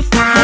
life.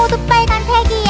모두 빨간색이야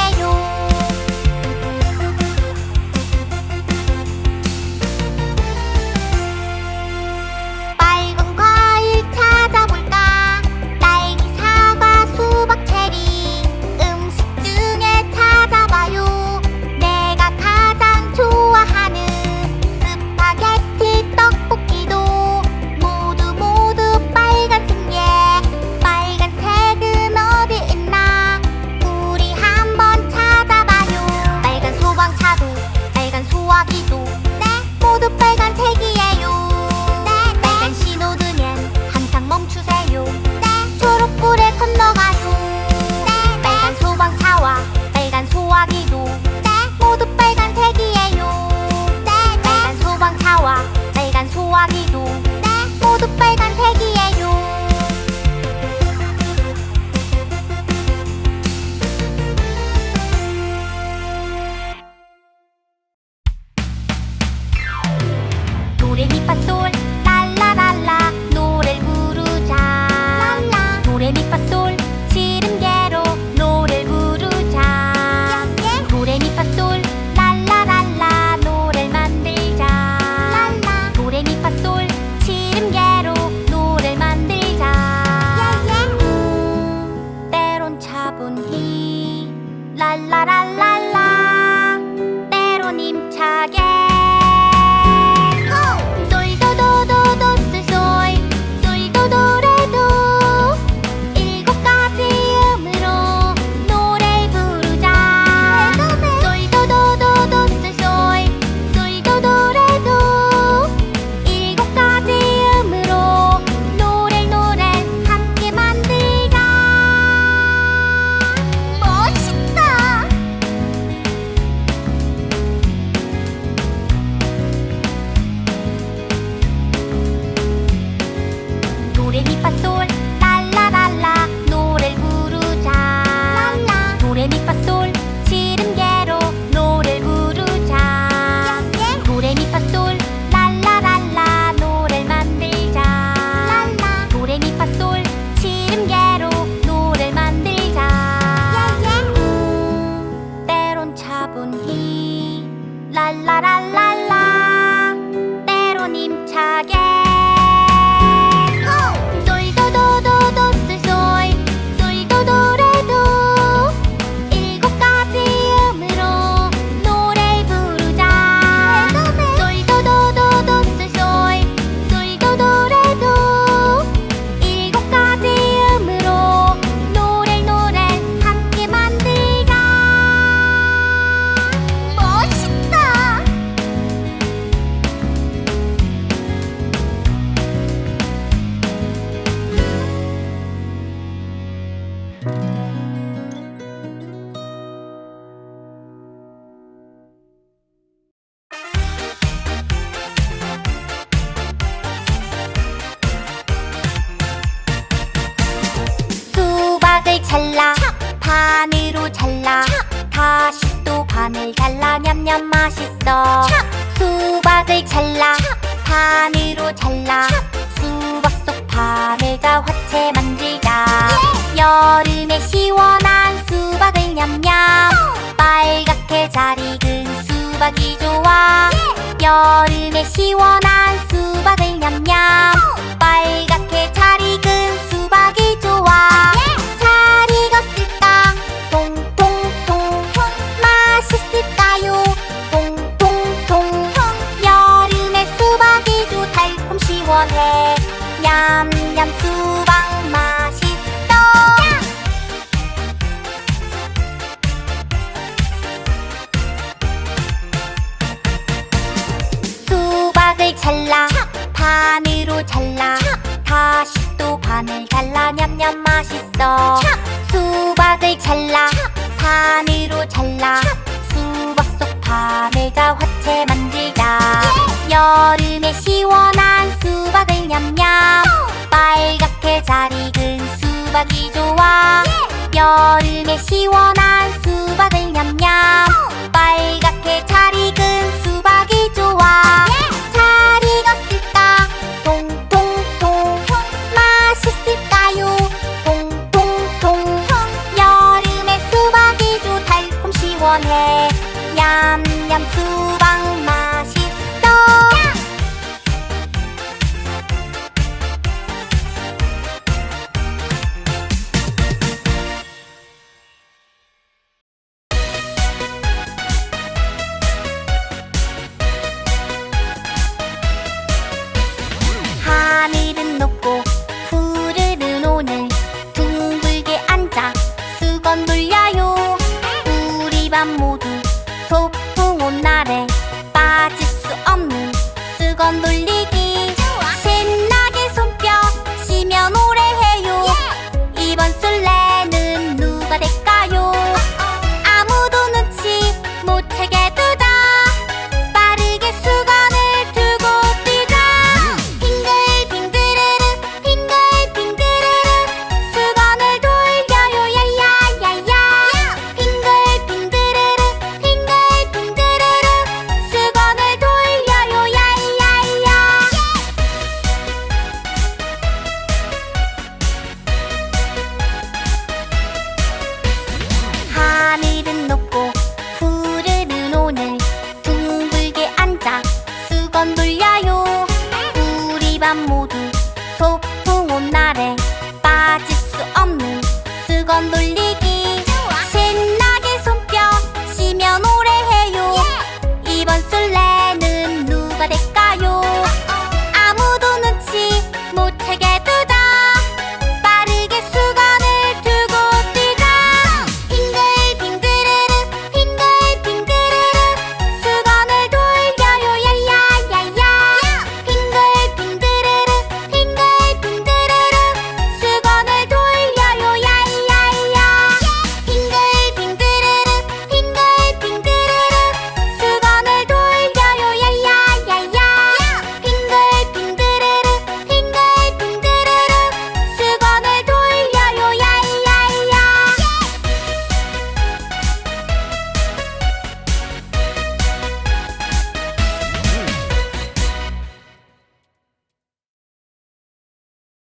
la la la la. 수박을 잘라 반으로 잘라. 다시 또 반을 잘라. 냠냠 맛있어. 수박을 잘라 반으로 잘라. 수박 속 밤에가 화채 만들자. 여름에 시원한 수박을 냠냠. 빨갛게 잘 익은 수박이 좋아. 여름에 시원한 놀다 화채 만들다 예! 여름에 시원한 수박을 냠냠 빨갛게 잘 익은 수박이 좋아 예! 여름에 시원한 수박을 냠냠 빨갛게 잘 익은 건 놀리기 한번 돌리